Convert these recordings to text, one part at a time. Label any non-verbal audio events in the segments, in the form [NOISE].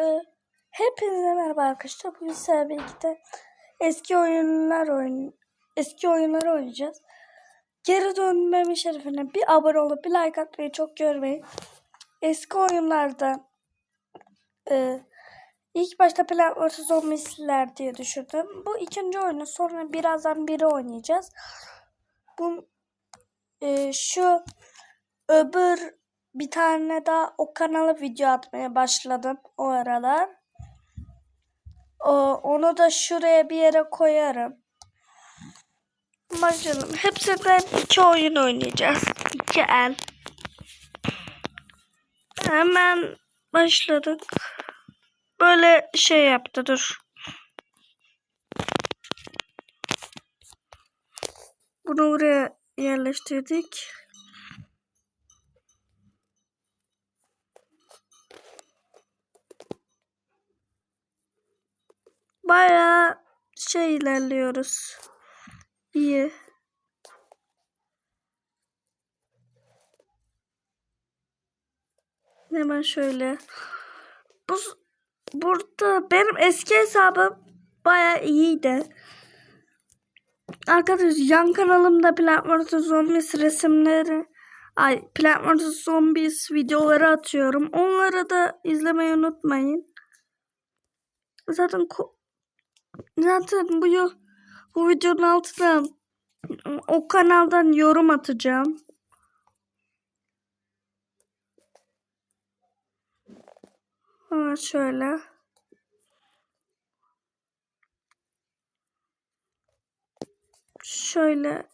Ee, hepinize merhaba arkadaşlar. Bugün sizlerle eski oyunlar oyun eski oyunları oynayacağız. Geri dönmemi şerefine bir abone olup bir like atmayı çok görmeyin. Eski oyunlarda e, ilk başta Plant vs. Zombies'ler diye düşündüm. Bu ikinci oyunu sonra birazdan biri oynayacağız. Bu e, şu öbür bir tane daha o kanala video atmaya başladım o aralar. Onu da şuraya bir yere koyarım. Başlayalım. Hepsinden iki oyun oynayacağız. İki el. Hemen başladık. Böyle şey yaptı dur. Bunu buraya yerleştirdik. Bayağı şey ilerliyoruz. İyi. Hemen şöyle. Bu burada benim eski hesabım bayağı iyiydi. Arkadaşlar yan kanalımda Plant vs Zombies resimleri ay Plant vs Zombies videoları atıyorum. Onları da izlemeyi unutmayın. Zaten zaten bu bu videonun altına o kanaldan yorum atacağım. Ha şöyle. Şöyle.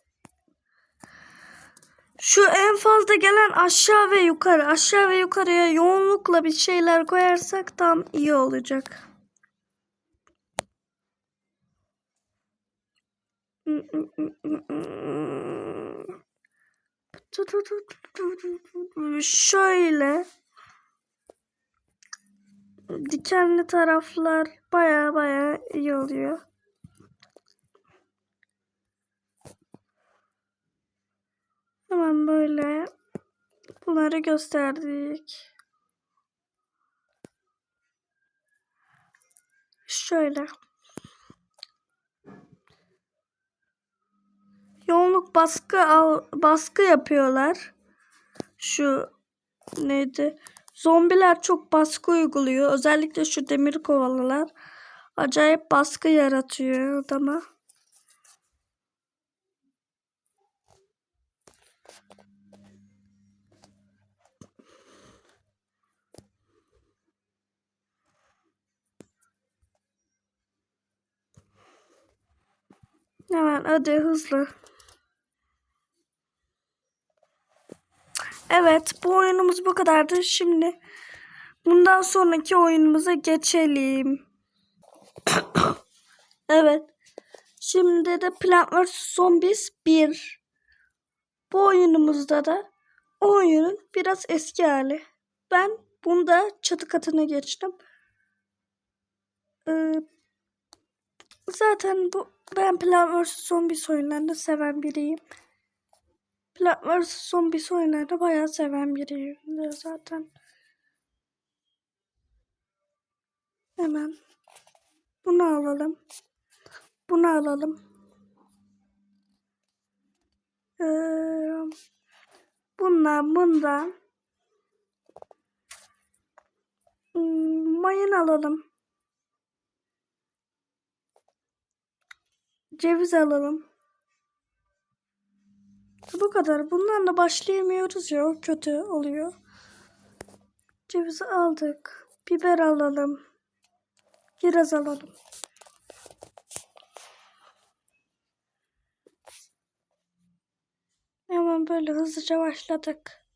Şu en fazla gelen aşağı ve yukarı. Aşağı ve yukarıya yoğunlukla bir şeyler koyarsak tam iyi olacak. Şöyle dikenli taraflar baya baya iyi oluyor. Hemen böyle bunları gösterdik. Şöyle. Yoğunluk baskı al, baskı yapıyorlar. Şu neydi? Zombiler çok baskı uyguluyor. Özellikle şu demir kovalılar. Acayip baskı yaratıyor adama. Hemen hadi hızlı. Evet bu oyunumuz bu kadardı. Şimdi bundan sonraki oyunumuza geçelim. [COUGHS] evet. Şimdi de Plant vs. Zombies 1. Bu oyunumuzda da o oyunun biraz eski hali. Ben bunda çatı katına geçtim. Ee, zaten bu ben Plant vs. Zombies oyunlarını seven biriyim. Plant vs. Zombies oyunlarını bayağı seven biriyim zaten. Hemen bunu alalım. Bunu alalım. Ee, bundan bundan hmm, mayın alalım. Ceviz alalım. Bu kadar. Bunlarla başlayamıyoruz ya. Kötü oluyor. Cevizi aldık. Biber alalım. Kiraz alalım. Hemen böyle hızlıca başladık.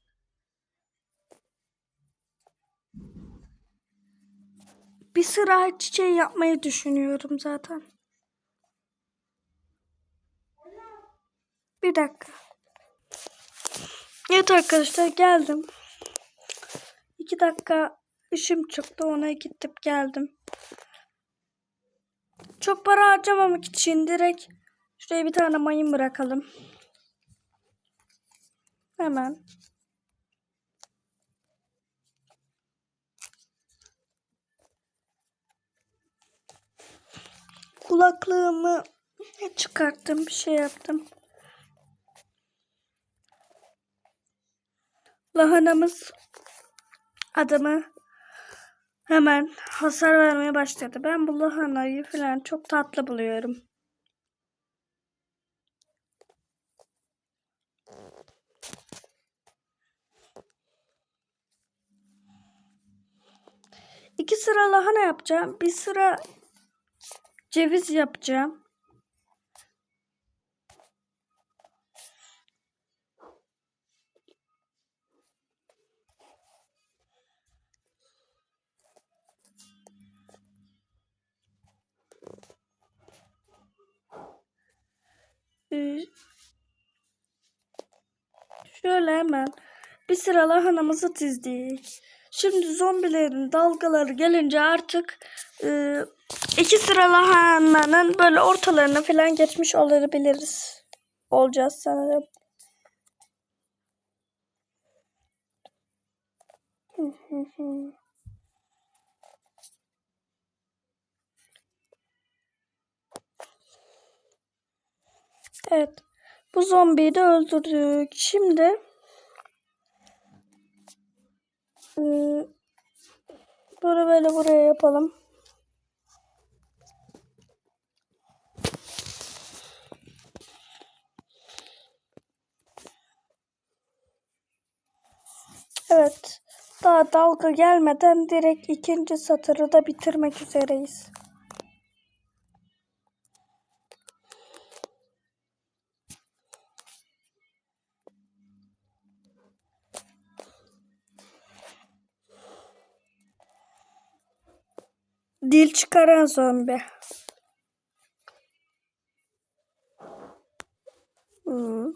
Bir sıra çiçeği yapmayı düşünüyorum zaten. Bir dakika. Evet arkadaşlar geldim. 2 dakika işim çıktı ona gittim geldim. Çok para harcamamak için direkt şuraya bir tane mayın bırakalım. Hemen. Kulaklığımı çıkarttım bir şey yaptım. Lahanamız adamı hemen hasar vermeye başladı. Ben bu lahanayı falan çok tatlı buluyorum. İki sıra lahana yapacağım. Bir sıra ceviz yapacağım. Şöyle hemen bir sıra lahanamızı dizdik. Şimdi zombilerin dalgaları gelince artık e, iki sıra lahananın böyle ortalarına falan geçmiş olabiliriz. Olacağız sanırım. Hı hı hı. Evet. Bu zombiyi de öldürdük. Şimdi ıı, böyle böyle buraya yapalım. Evet. Daha dalga gelmeden direkt ikinci satırı da bitirmek üzereyiz. Dil çıkaran zombi. Hmm.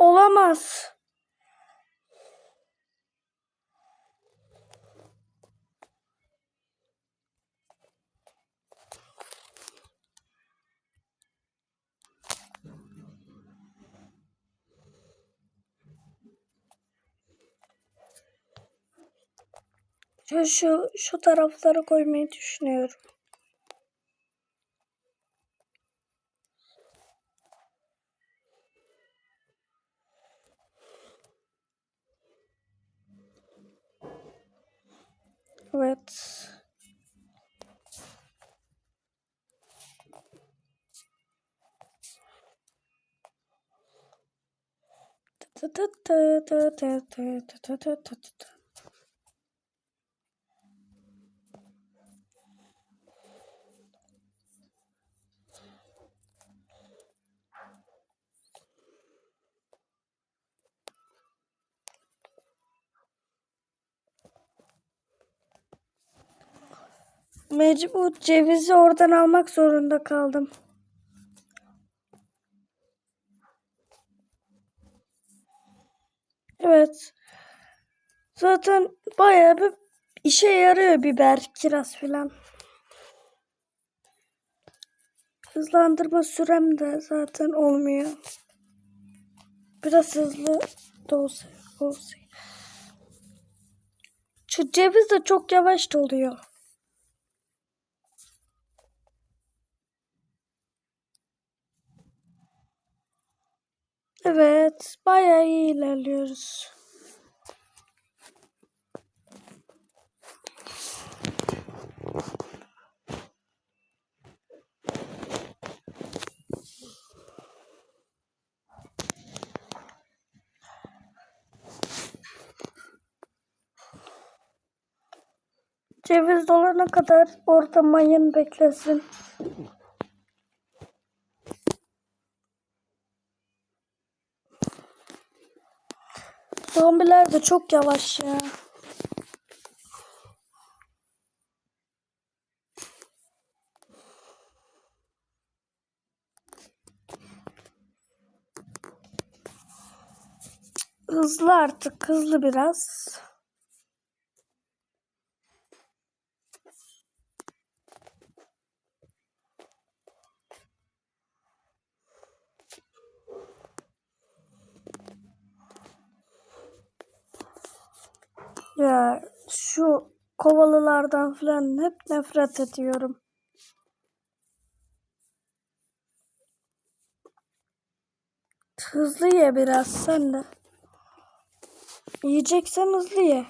Olamaz. Şu, şu, şu taraflara koymayı düşünüyorum. Evet. Tı tı tı tı tı tı tı tı tı tı Mecbur cevizi oradan almak zorunda kaldım. Evet. Zaten bayağı bir işe yarıyor biber, kiraz filan. Hızlandırma sürem de zaten olmuyor. Biraz hızlı da olsa, olsa. Şu ceviz de çok yavaş doluyor. Evet, bayağı iyi ilerliyoruz. Ceviz dolana kadar orada mayın beklesin. De çok yavaş ya. Hızlı artık, hızlı biraz. Ya şu kovalılardan falan hep nefret ediyorum. Hızlı ye biraz sen de. Yiyeceksen hızlı ye.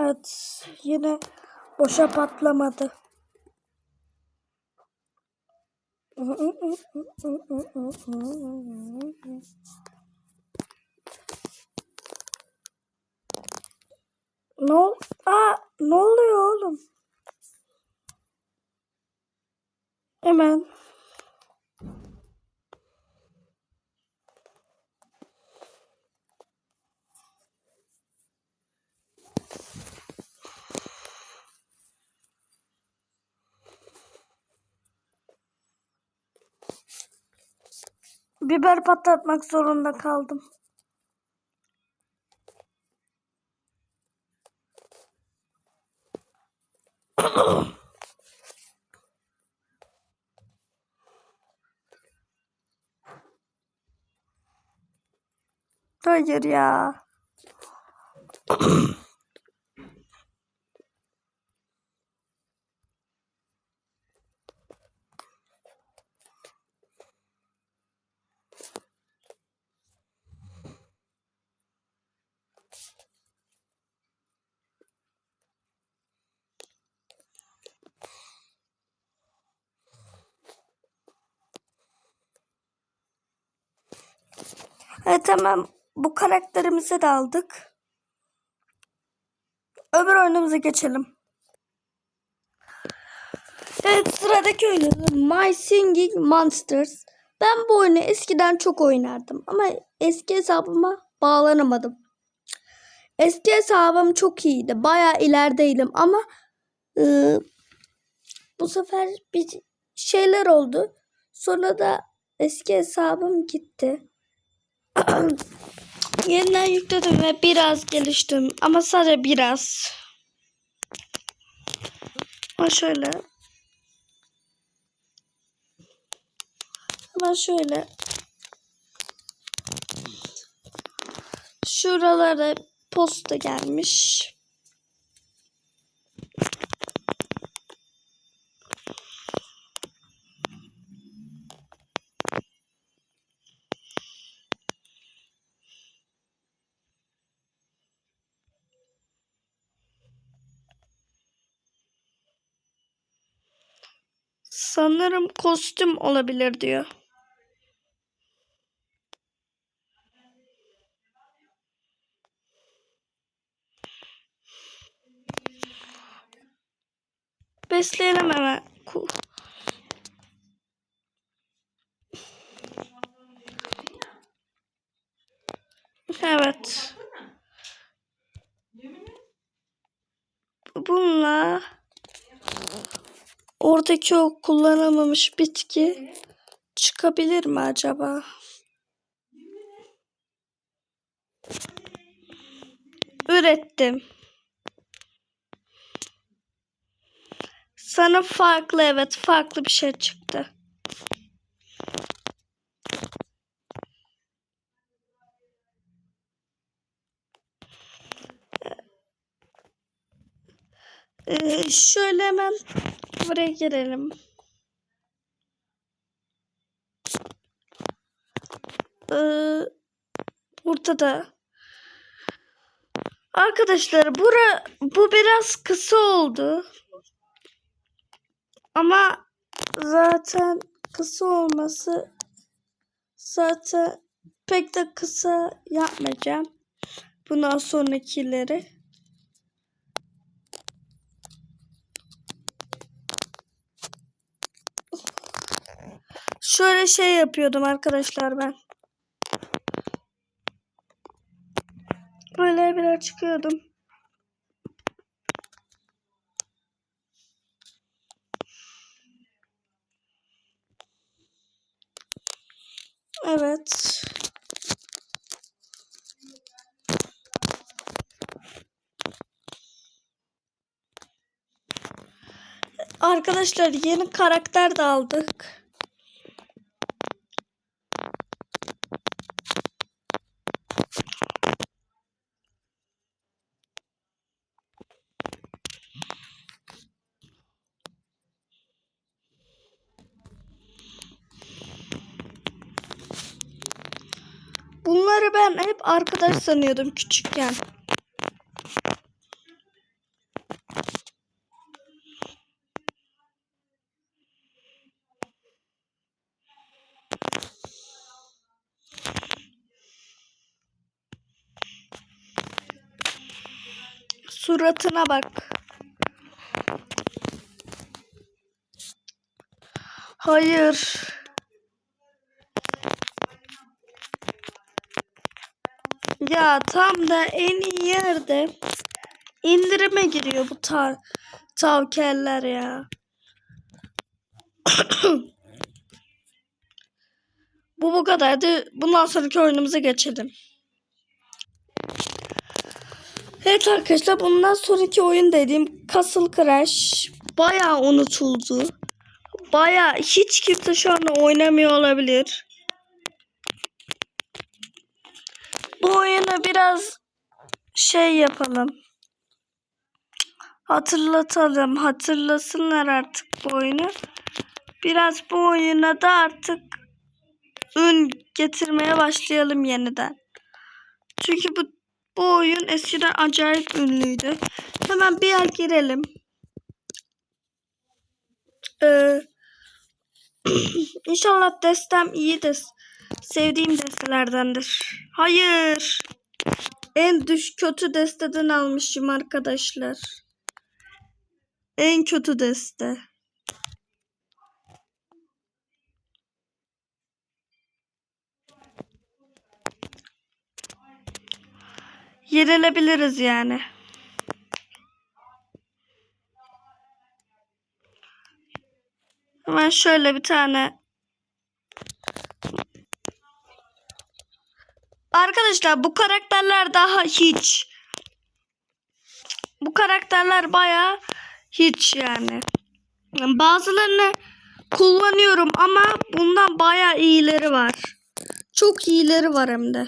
Evet yine boşa patlamadı. Ne ol Aa, ne oluyor oğlum? Hemen. Biber patlatmak zorunda kaldım. [COUGHS] Hayır ya. Evet tamam. Bu karakterimizi de aldık. Öbür oyunumuza geçelim. Evet sıradaki oyunumuz My Singing Monsters. Ben bu oyunu eskiden çok oynardım ama eski hesabıma bağlanamadım. Eski hesabım çok iyiydi. Baya ilerideydim ama e, bu sefer bir şeyler oldu. Sonra da eski hesabım gitti. [CLEARS THROAT] Yeniden yükledim ve biraz geliştim. Ama sadece biraz. Ama şöyle. Ama şöyle. Şuralara posta gelmiş. Sanırım kostüm olabilir diyor. Besleyelim hemen. Evet. Bununla oradaki o kullanılmamış bitki çıkabilir mi acaba? Ürettim. Sana farklı evet farklı bir şey çıktı. Ee, şöyle hemen buraya girelim. Ee, burada da arkadaşlar bura bu biraz kısa oldu. Ama zaten kısa olması zaten pek de kısa yapmayacağım. Bundan sonrakileri. Şöyle şey yapıyordum arkadaşlar ben. Böyle biraz çıkıyordum. Evet. Arkadaşlar yeni karakter de aldık. Bunları ben arkadaş sanıyordum küçükken. Suratına bak. Hayır. Ya tam da en iyi yerde indirime giriyor bu tar tavkeller ya. [COUGHS] bu bu kadardı. Bundan sonraki oyunumuza geçelim. Evet arkadaşlar bundan sonraki oyun dediğim Castle Crash bayağı unutuldu. Bayağı hiç kimse şu anda oynamıyor olabilir. Bu oyunu biraz şey yapalım. Hatırlatalım. Hatırlasınlar artık bu oyunu. Biraz bu oyuna da artık ün getirmeye başlayalım yeniden. Çünkü bu bu oyun eskiden acayip ünlüydü. Hemen bir yer girelim. Ee, [CLEARS THROAT] İnşallah destem iyidir. Sevdiğim destelerdendir. Hayır. En düş kötü desteden almışım arkadaşlar. En kötü deste. Yerilebiliriz yani. Hemen şöyle bir tane Arkadaşlar bu karakterler daha hiç. Bu karakterler baya hiç yani. Bazılarını kullanıyorum ama bundan baya iyileri var. Çok iyileri var hem de.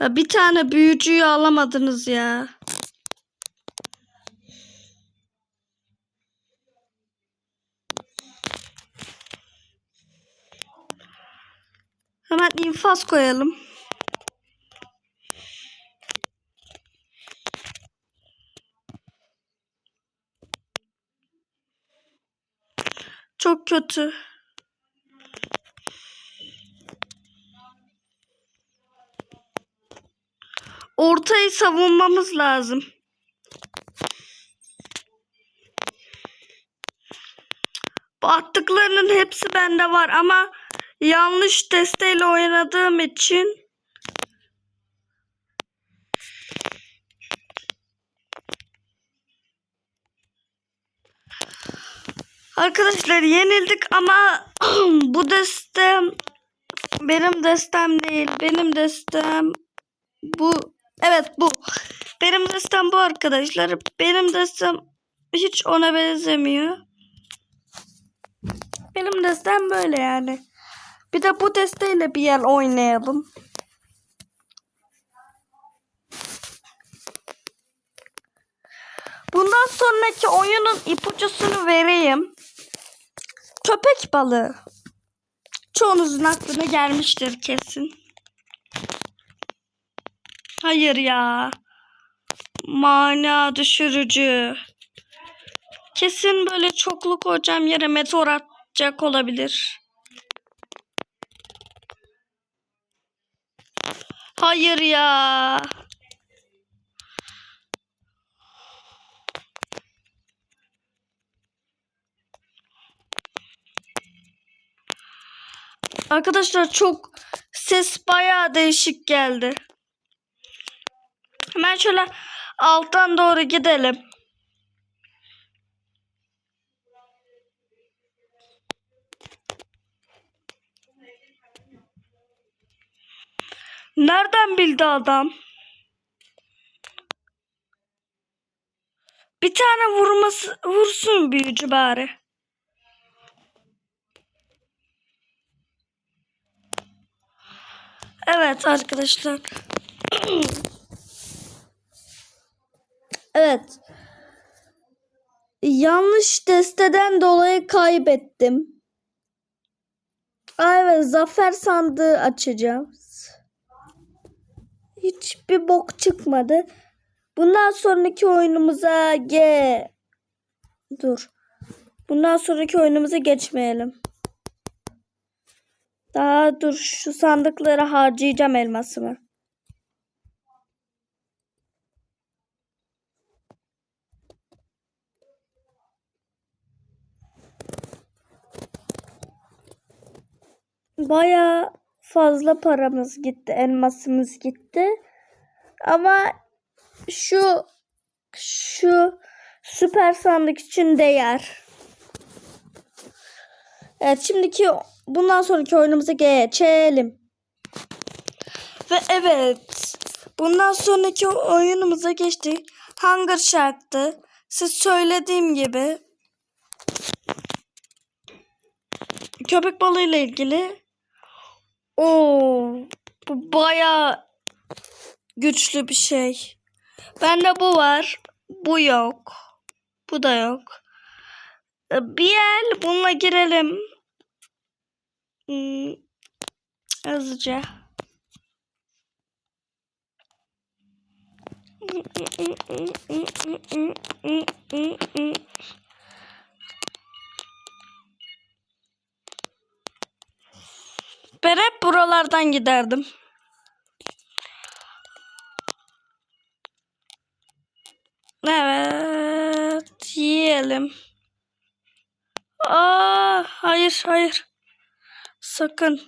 Bir tane büyücüyü alamadınız ya. İnfaz koyalım. Çok kötü. Ortayı savunmamız lazım. Bu hepsi bende var ama yanlış desteyle oynadığım için Arkadaşlar yenildik ama [CLEARS THROAT] bu deste benim destem değil. Benim destem bu. Evet bu. Benim destem bu arkadaşlar. Benim destem hiç ona benzemiyor. Benim destem böyle yani. Bir de bu desteyle bir yer oynayalım. Bundan sonraki oyunun ipucusunu vereyim. Köpek balığı. Çoğunuzun aklına gelmiştir kesin. Hayır ya. Mana düşürücü. Kesin böyle çoklu koyacağım yere meteor atacak olabilir. Hayır ya. Arkadaşlar çok ses bayağı değişik geldi. Hemen şöyle alttan doğru gidelim. Bildi adam? Bir tane vurması vursun büyücü bari. Evet arkadaşlar. evet. yanlış desteden dolayı kaybettim. Aa, Evet zafer sandığı açacağız. Hiçbir bok çıkmadı. Bundan sonraki oyunumuza ge dur. Bundan sonraki oyunumuza geçmeyelim. Daha dur şu sandıkları harcayacağım elmasımı. Baya fazla paramız gitti, elmasımız gitti. Ama şu şu süper sandık için değer. Evet şimdiki bundan sonraki oyunumuza geçelim. Ve evet bundan sonraki oyunumuza geçtik. Hunger Shark'tı. Siz söylediğim gibi köpek balığıyla ilgili Oo, bu baya güçlü bir şey. Bende bu var. Bu yok. Bu da yok. Ee, Bir el bununla girelim. Hmm. Ben hep buralardan giderdim. Evet, yiyelim. Aa, hayır, hayır. Sakın.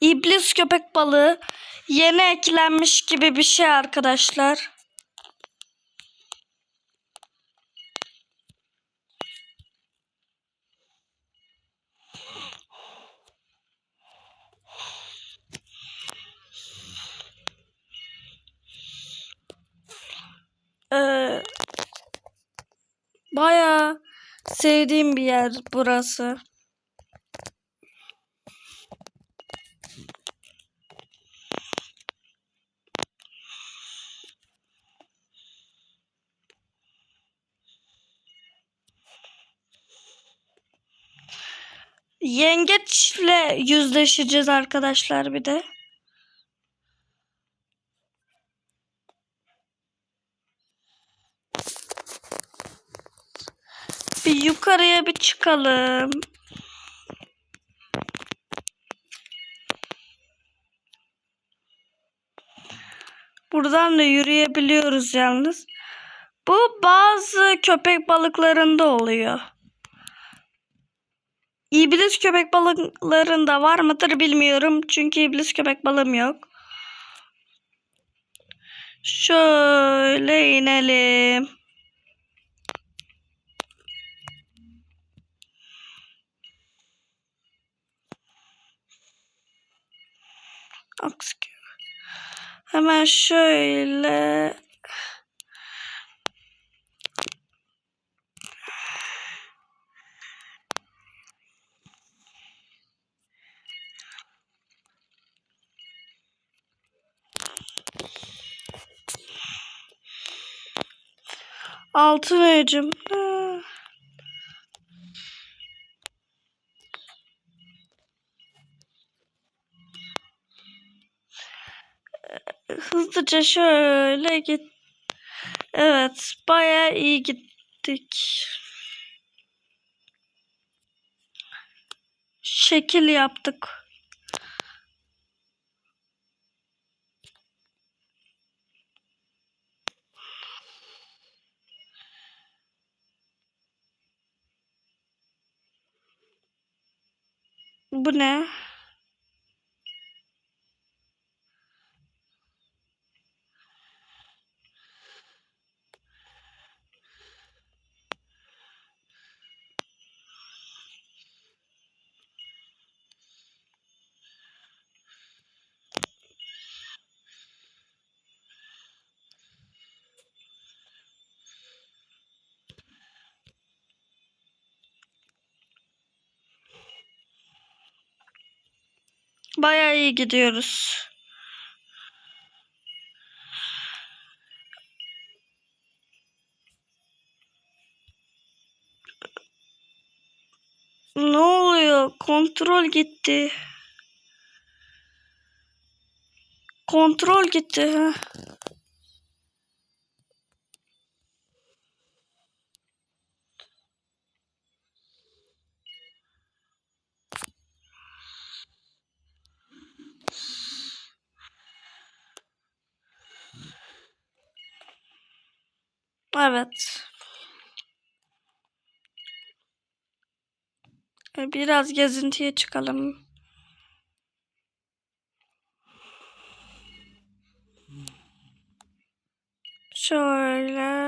İblis köpek balığı yeni eklenmiş gibi bir şey arkadaşlar. Ee, bayağı sevdiğim bir yer burası. Yengeçle yüzleşeceğiz arkadaşlar bir de. Bir yukarıya bir çıkalım. Buradan da yürüyebiliyoruz yalnız. Bu bazı köpek balıklarında oluyor. İblis köpek balıklarında var mıdır bilmiyorum. Çünkü iblis köpek balığım yok. Şöyle inelim. Aksi. Hemen şöyle altın öcüm. Hızlıca şöyle git. Evet, bayağı iyi gittik. Şekil yaptık. Bu ne? Baya iyi gidiyoruz. Ne oluyor? Kontrol gitti. Kontrol gitti. Heh. Evet. E, Biraz gezintiye çıkalım. Şöyle.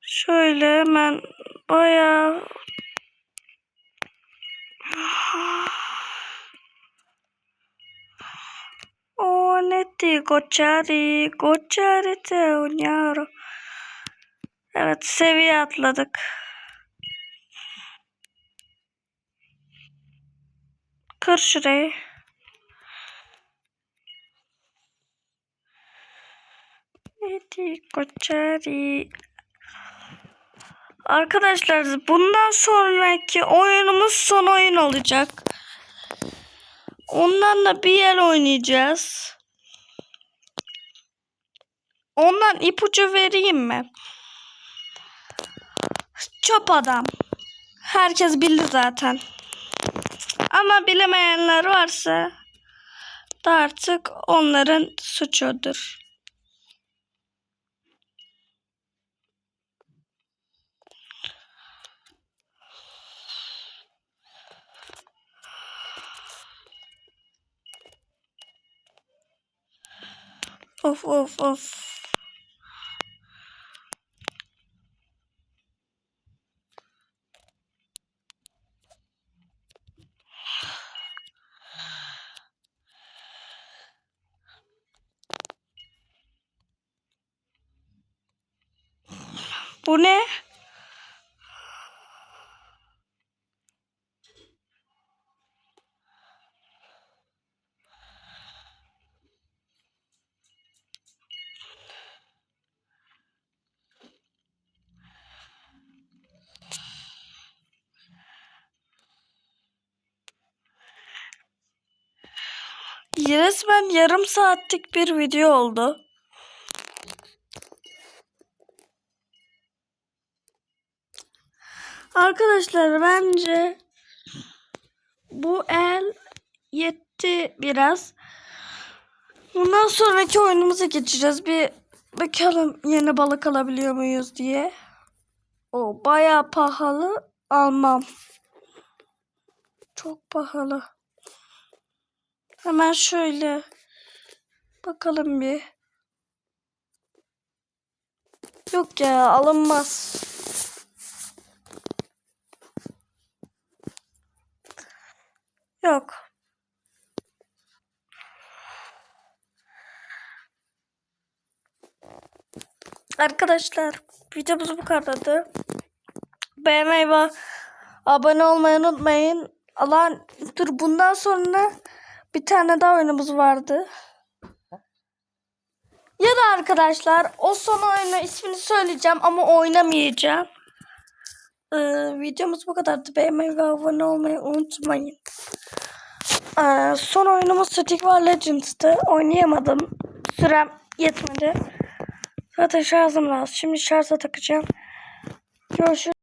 Şöyle hemen bayağı Oh, netti Gocciari, Gocciari te Onyaro. Evet, seviye atladık. Kır şurayı. Netti Gocciari. Arkadaşlar bundan sonraki oyunumuz son oyun olacak. Ondan da bir yer oynayacağız. Ondan ipucu vereyim mi? Çöp adam. Herkes bildi zaten. Ama bilemeyenler varsa da artık onların suçudur. Of of of. Bu ne? Resmen yarım saatlik bir video oldu. Arkadaşlar bence bu el yetti biraz. Bundan sonraki oyunumuza geçeceğiz. Bir bakalım yeni balık alabiliyor muyuz diye. O bayağı pahalı. Almam. Çok pahalı. Hemen şöyle bakalım bir. Yok ya alınmaz. Yok. Arkadaşlar videomuz bu kadardı. Beğenmeyi ve abone olmayı unutmayın. Alan dur bundan sonra bir tane daha oyunumuz vardı. Ya da arkadaşlar o son oyunu ismini söyleyeceğim ama oynamayacağım. Ee, videomuz bu kadardı. Beğenmeyi ve abone olmayı unutmayın. Ee, son oyunumuz Stick War Legends'tı. Oynayamadım. Sürem yetmedi. Zaten şarjım lazım. Şimdi şarja takacağım. Görüşürüz.